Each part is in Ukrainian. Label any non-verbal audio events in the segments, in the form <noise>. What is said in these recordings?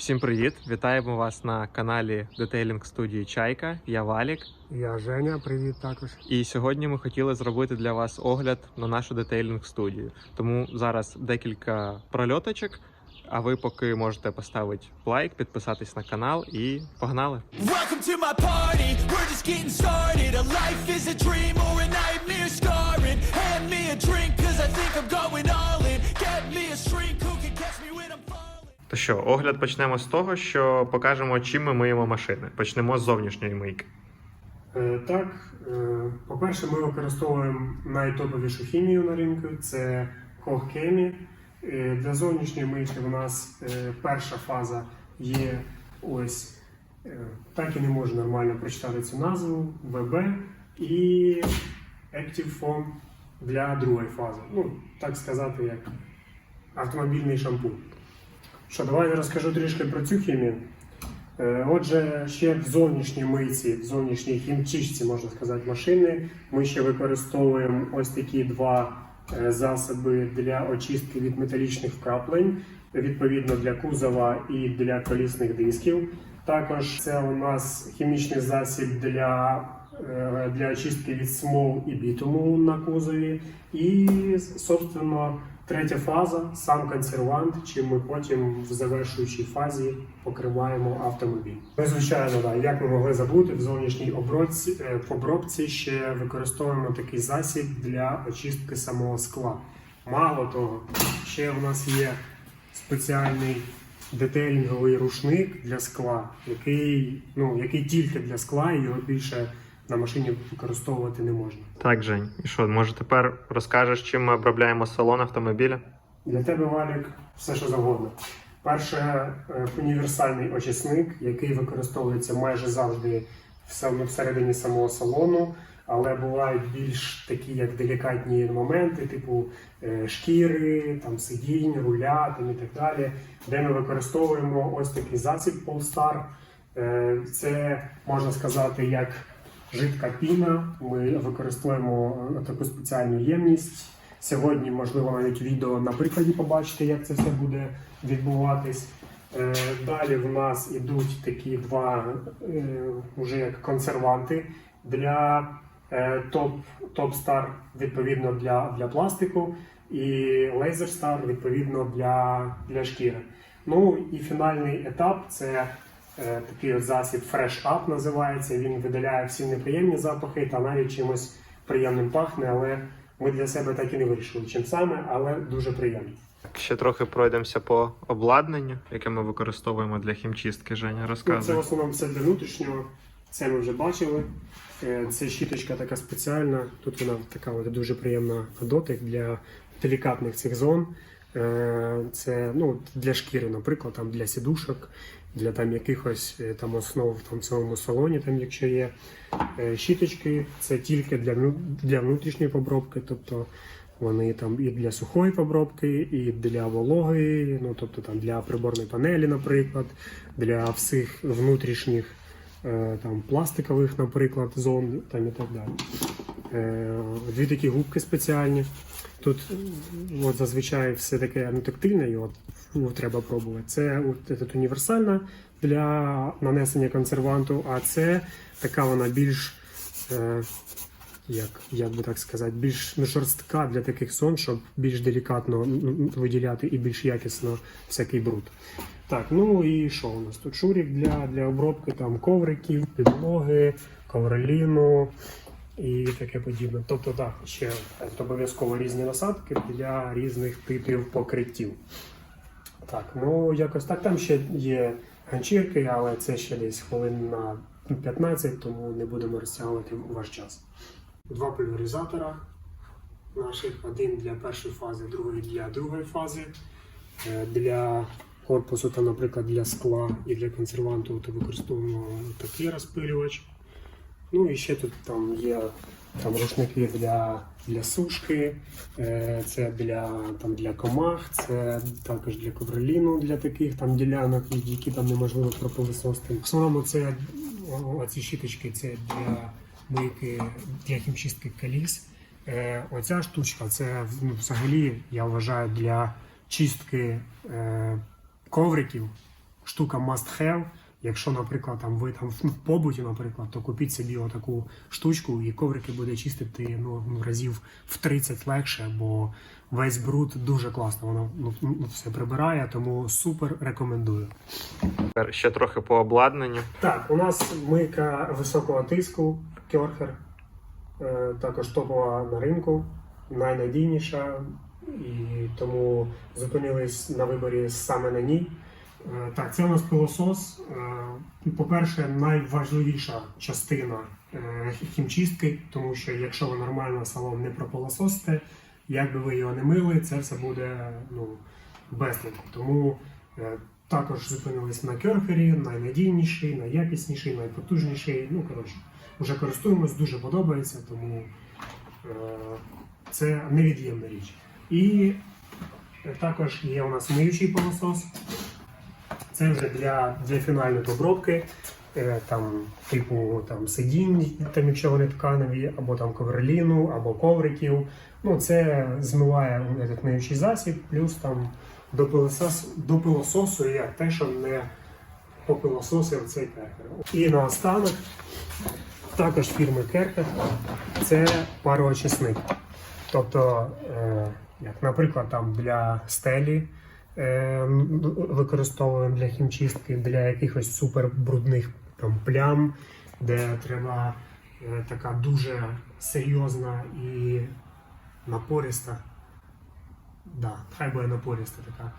Всім привіт! Вітаємо вас на каналі детейлінг студії Чайка. Я Валік. Я Женя, привіт також. І сьогодні ми хотіли зробити для вас огляд на нашу детейлінг студію. Тому зараз декілька прольоточок. А ви поки можете поставити лайк, підписатись на канал і погнали! Welcome То що, огляд почнемо з того, що покажемо, чим ми миємо машини. Почнемо з зовнішньої мийки. Е, так, е, по-перше, ми використовуємо найтоповішу хімію на ринку це Хохкемі. Для зовнішньої мийки в нас е, перша фаза є ось так і не можу нормально прочитати цю назву ВБ і Active Foam для другої фази. Ну, так сказати, як автомобільний шампунь. Що, давай я розкажу трішки про цю хімію. Е, Отже, ще в зовнішній мийці, в зовнішній хімчистці, можна сказати, машини, ми ще використовуємо ось такі два е, засоби для очистки від металічних вкраплень, відповідно для кузова і для колісних дисків. Також це у нас хімічний засіб для, для очистки від смол і бітуму на кузові. І, собственно, Третя фаза сам консервант, чим ми потім в завершуючій фазі покриваємо автомобіль. Ну, звичайно, да, як ми могли забути, в зовнішній обробці, е, обробці ще використовуємо такий засіб для очистки самого скла. Мало того, ще в нас є спеціальний детейлінговий рушник для скла, який, ну, який тільки для скла, його більше на машині використовувати не можна. Так, Жень, і що, може тепер розкажеш, чим ми обробляємо салон автомобіля? Для тебе, Валік, все що завгодно. Перше, е, універсальний очисник, який використовується майже завжди всередині самого салону, але бувають більш такі, як делікатні моменти, типу е, шкіри, там сидінь, руля там, і так далі, де ми використовуємо ось такий засіб Polestar. Е, Це можна сказати як жидка піна. Ми використовуємо е, таку спеціальну ємність. Сьогодні, можливо, навіть відео на прикладі побачите, як це все буде відбуватись. Е, Далі в нас ідуть такі два е, уже як консерванти для е, топ, топ відповідно для, для пластику, і Star, відповідно для, для шкіри. Ну і фінальний етап це е, такий от засіб Fresh Up називається. Він видаляє всі неприємні запахи та навіть чимось приємним пахне, але ми для себе так і не вирішили, чим саме, але дуже приємно. Ще трохи пройдемося по обладнанню, яке ми використовуємо для хімчистки. Женя, Ну, Це в основному все для внутрішнього. Це ми вже бачили. Е, Це щіточка така спеціальна. Тут вона така от дуже приємна дотик для делікатних цих зон. Е, Це ну, для шкіри, наприклад, там для сідушок, для там якихось е, там основ в цьому салоні, там, якщо є Е, щіточки, це тільки для, для внутрішньої обробки, тобто вони там і для сухої обробки, і для вологої, ну тобто там для приборної панелі, наприклад, для всіх внутрішніх е, там пластикових, наприклад, зон там і так далі. Дві такі губки спеціальні. Тут от зазвичай все таке ну, тактильне, і от ну, треба пробувати. Це от, этот універсальна для нанесення консерванту, а це така вона більш, е, як, як би так сказати, більш ну, жорстка для таких сон, щоб більш делікатно виділяти і більш якісно всякий бруд. Так, ну і що у нас тут? Шурік для, для обробки там ковриків, підлоги, ковроліну і таке подібне. Тобто, так, ще обов'язково різні насадки для різних типів покриттів. Так, ну якось так. Там ще є ганчірки, але це ще десь хвилин на 15, тому не будемо розтягувати ваш час. Два поляризатора наших: один для першої фази, другий для другої фази. Е, Для корпусу, там, наприклад, для скла і для консерванту, то використовуємо такий розпилювач. Ну і ще тут там є там рушники для, для сушки, е, це для, там, для комах, це також для ковроліну, для таких там ділянок, які там неможливо пропилисости. В основному це оці щіточки це для мийки, для хімчистки коліс. Е, оця штучка це ну, взагалі, я вважаю, для чистки е, ковриків, штука must have. Якщо, наприклад, там ви там в побуті, наприклад, то купіть собі отаку штучку, і коврики буде чистити ну, разів в 30 легше, бо весь бруд дуже класно. Воно ну, ну, все прибирає, тому супер рекомендую. Ще трохи по обладнанню. Так, у нас мийка високого тиску, Кьорхер, е, також топова на ринку, найнадійніша, і тому зупинились на виборі саме на ній. Е, Так, це у нас пилосос. Е, По-перше, найважливіша частина е, хімчистки, тому що якщо ви нормально салон не пропилососите, як би ви його не мили, це все буде ну, безладно. Тому також зупинились на керхері, найнадійніший, найякісніший, найпотужніший. Ну, коротше, вже користуємось, дуже подобається, тому це невід'ємна річ. І також є у нас миючий пилосос. Це вже для, для фінальної обробки, е, там, типу там, сидінь, там, якщо вони тканеві, або там ковроліну, або ковриків. Ну, це змиває этот засіб, плюс там до пилососу, до пилососу є те, що не попилососив цей керхер. І наостанок, також фірми Керхер, це пароочисник. Тобто, е, як, наприклад, там для стелі використовуємо для хімчистки, для якихось супербрудних там, плям, де треба е, така дуже серйозна і напориста. Да, хай буде напориста така.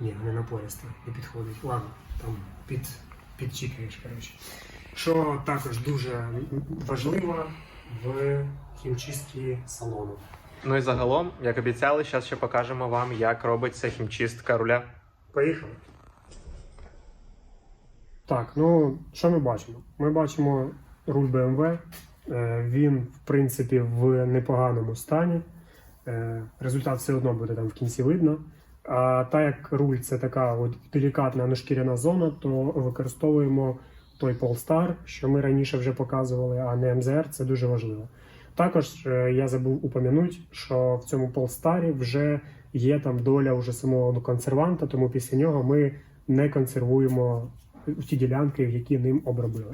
Ні, не напориста, не підходить. Ладно, там під, підчікаєш, коротше. Що також дуже важливо в хімчистці салону. Ну і загалом, як обіцяли, зараз ще покажемо вам, як робиться хімчистка руля. Поїхали. Так, ну що ми бачимо? Ми бачимо руль BMW. Е, Він, в принципі, в непоганому стані. Е, Результат все одно буде там в кінці видно. А так як руль це така от делікатна нешкіряна зона, то використовуємо той Polestar, що ми раніше вже показували, а не МЗР, це дуже важливо. Також е, я забув упомянути, що в цьому Polestar вже є там доля вже самого ну, консерванта, тому після нього ми не консервуємо ті ділянки, які ним обробили.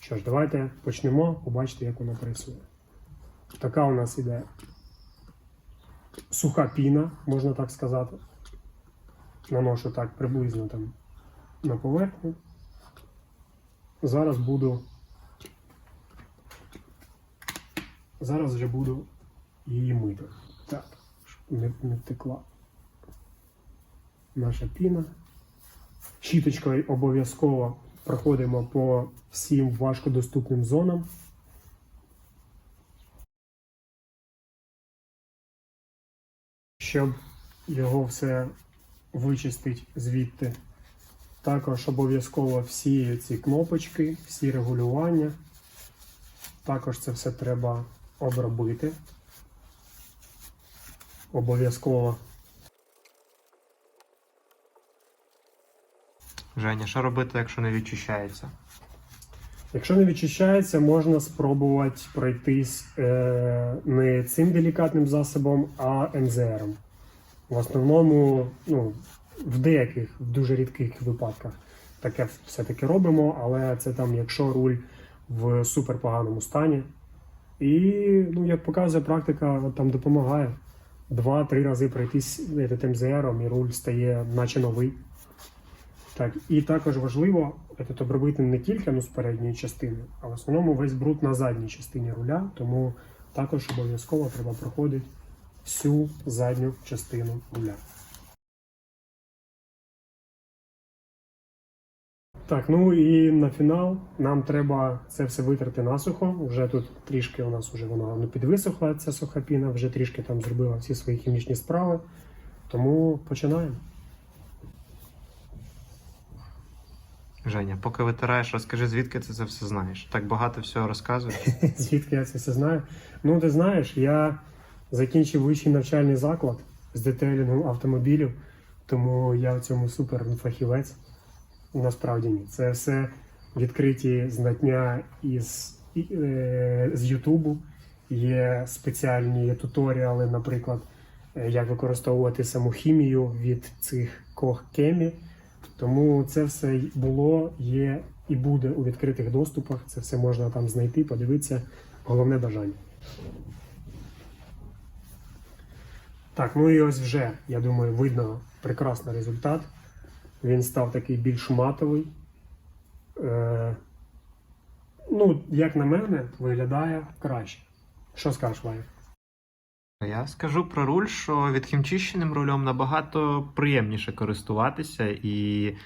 Що ж, давайте почнемо, побачите, як воно працює. Така у нас іде суха піна, можна так сказати. Наношу так приблизно там на поверхню. Зараз буду. Зараз вже буду її мити. Так, щоб не, не втекла наша піна. Щіточкою обов'язково проходимо по всім важкодоступним зонам. Щоб його все вичистити звідти. Також обов'язково всі ці кнопочки, всі регулювання. Також це все треба обробити. Обов'язково. Женя, що робити, якщо не відчищається? Якщо не відчищається, можна спробувати пройтись е, не цим делікатним засобом, а МЗР. В основному, ну, в деяких, в дуже рідких випадках таке все-таки робимо, але це там, якщо руль в суперпоганому стані. І, ну, як показує практика, там допомагає. Два-три рази пройтись МЗРом і руль стає наче новий. Так, і також важливо це обробити не тільки ну, з передньої частини, а в основному весь бруд на задній частині руля, тому також обов'язково треба проходити всю задню частину руля. Так, ну і на фінал нам треба це все витерти насухо. Вже тут трішки у нас вже вона ну, підвисохла, ця суха піна, вже трішки там зробила всі свої хімічні справи. Тому починаємо. Женя, поки витираєш, розкажи, звідки ти це все знаєш. Так багато всього розказуєш. <laughs> Звідки я це все знаю? Ну, ти знаєш, я закінчив вищий навчальний заклад з детейлінгу автомобілів, тому я в цьому супер фахівець. Насправді ні. Це все відкриті знання із, е, з Ютубу. Є спеціальні туторіали, наприклад, е, як використовувати саму хімію від цих кох кемі. Тому це все було, є і буде у відкритих доступах. Це все можна там знайти, подивитися. Головне бажання. Так, ну і ось вже, я думаю, видно прекрасний результат. Він став такий більш матовий. Е, ну, як на мене, виглядає краще. Що скажеш, Ваня? Я скажу про руль, що відхімчищеним рулем набагато приємніше користуватися, і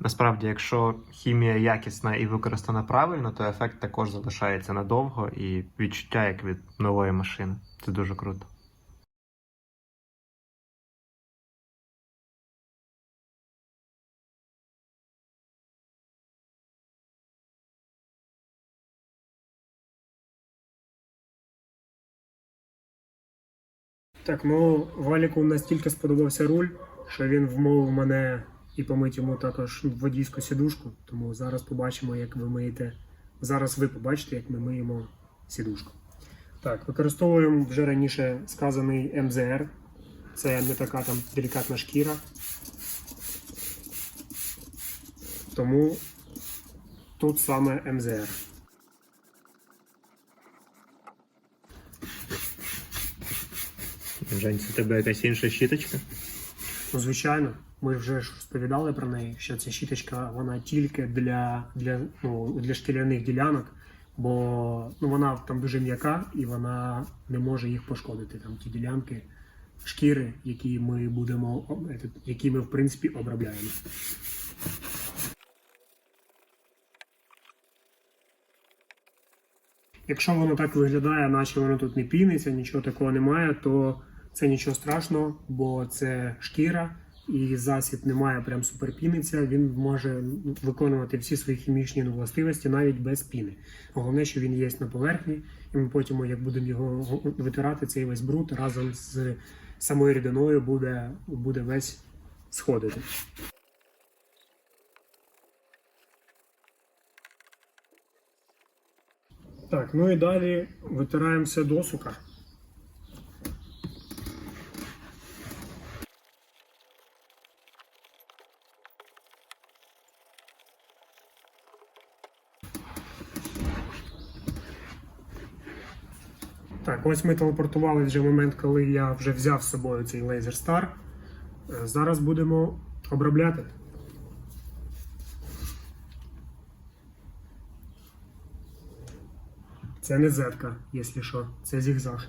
насправді, якщо хімія якісна і використана правильно, то ефект також залишається надовго і відчуття як від нової машини. Це дуже круто. Так, ну Валіку настільки сподобався руль, що він вмовив мене і помити йому також водійську сідушку. Тому зараз побачимо, як ви миєте. Зараз ви побачите, як ми миємо сідушку. Так, використовуємо вже раніше сказаний МЗР. Це не така там делікатна шкіра. Тому тут саме МЗР. Жень, це тебе якась інша щіточка? Ну, звичайно, ми вже ж розповідали про неї, що ця щіточка вона тільки для, для, ну, для шкіряних ділянок, бо ну, вона там дуже м'яка і вона не може їх пошкодити. Там ті ділянки шкіри, які ми будемо які ми в принципі обробляємо. Якщо воно так виглядає, наче воно тут не піниться, нічого такого немає, то це нічого страшного, бо це шкіра і засіб не має прям суперпіниться. Він може виконувати всі свої хімічні властивості навіть без піни. Головне, що він є на поверхні, і ми потім, як будемо його витирати, цей весь бруд разом з самою рідиною буде, буде весь сходити. Так, ну і далі витираємо все Так, ось ми телепортували вже в момент, коли я вже взяв з собою цей Laser Star. Е, Зараз будемо обробляти. Це не зетка, якщо що, це зігзаг.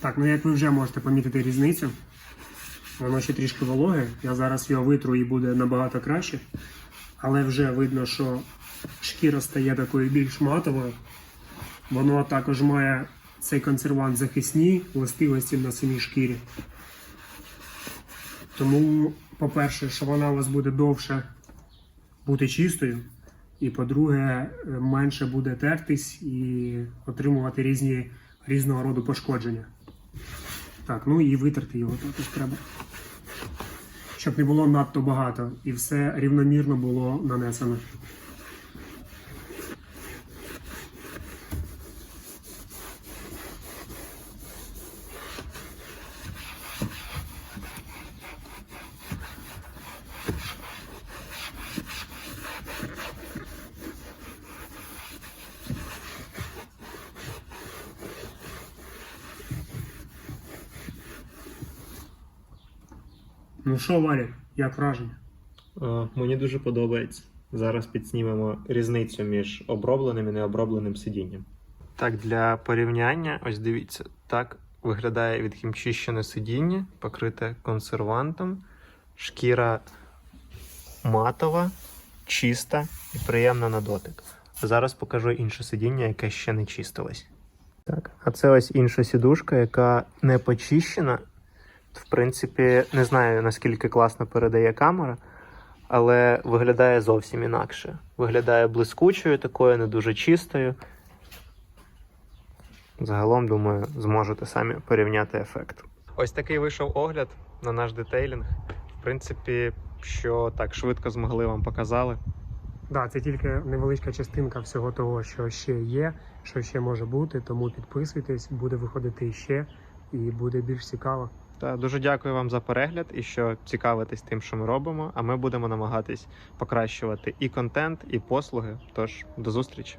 Так, ну як ви вже можете помітити різницю, воно ще трішки вологе. Я зараз його витру і буде набагато краще. Але вже видно, що шкіра стає такою більш матовою. Воно також має цей консервант захисні властивості на самій шкірі. Тому, по-перше, що вона у вас буде довше бути чистою. І по-друге, менше буде тертись і отримувати різні, різного роду пошкодження. Так, ну і витерти його також треба. Щоб не було надто багато і все рівномірно було нанесено. Ну що, Валік, як враження? Е, Мені дуже подобається. Зараз підснімемо різницю між обробленим і необробленим сидінням. Так, для порівняння, ось дивіться, так виглядає відхімчищене сидіння, покрите консервантом, шкіра матова, чиста і приємна на дотик. А зараз покажу інше сидіння, яке ще не чистилось. Так, а це ось інша сідушка, яка не почищена. В принципі, не знаю наскільки класно передає камера, але виглядає зовсім інакше. Виглядає блискучою, такою, не дуже чистою. Загалом, думаю, зможете самі порівняти ефект. Ось такий вийшов огляд на наш детейлінг. В принципі, що так швидко змогли вам показали. Да, це тільки невеличка частинка всього того, що ще є, що ще може бути. Тому підписуйтесь, буде виходити ще і буде більш цікаво. Та дуже дякую вам за перегляд і що цікавитесь тим, що ми робимо. А ми будемо намагатись покращувати і контент, і послуги. Тож до зустрічі!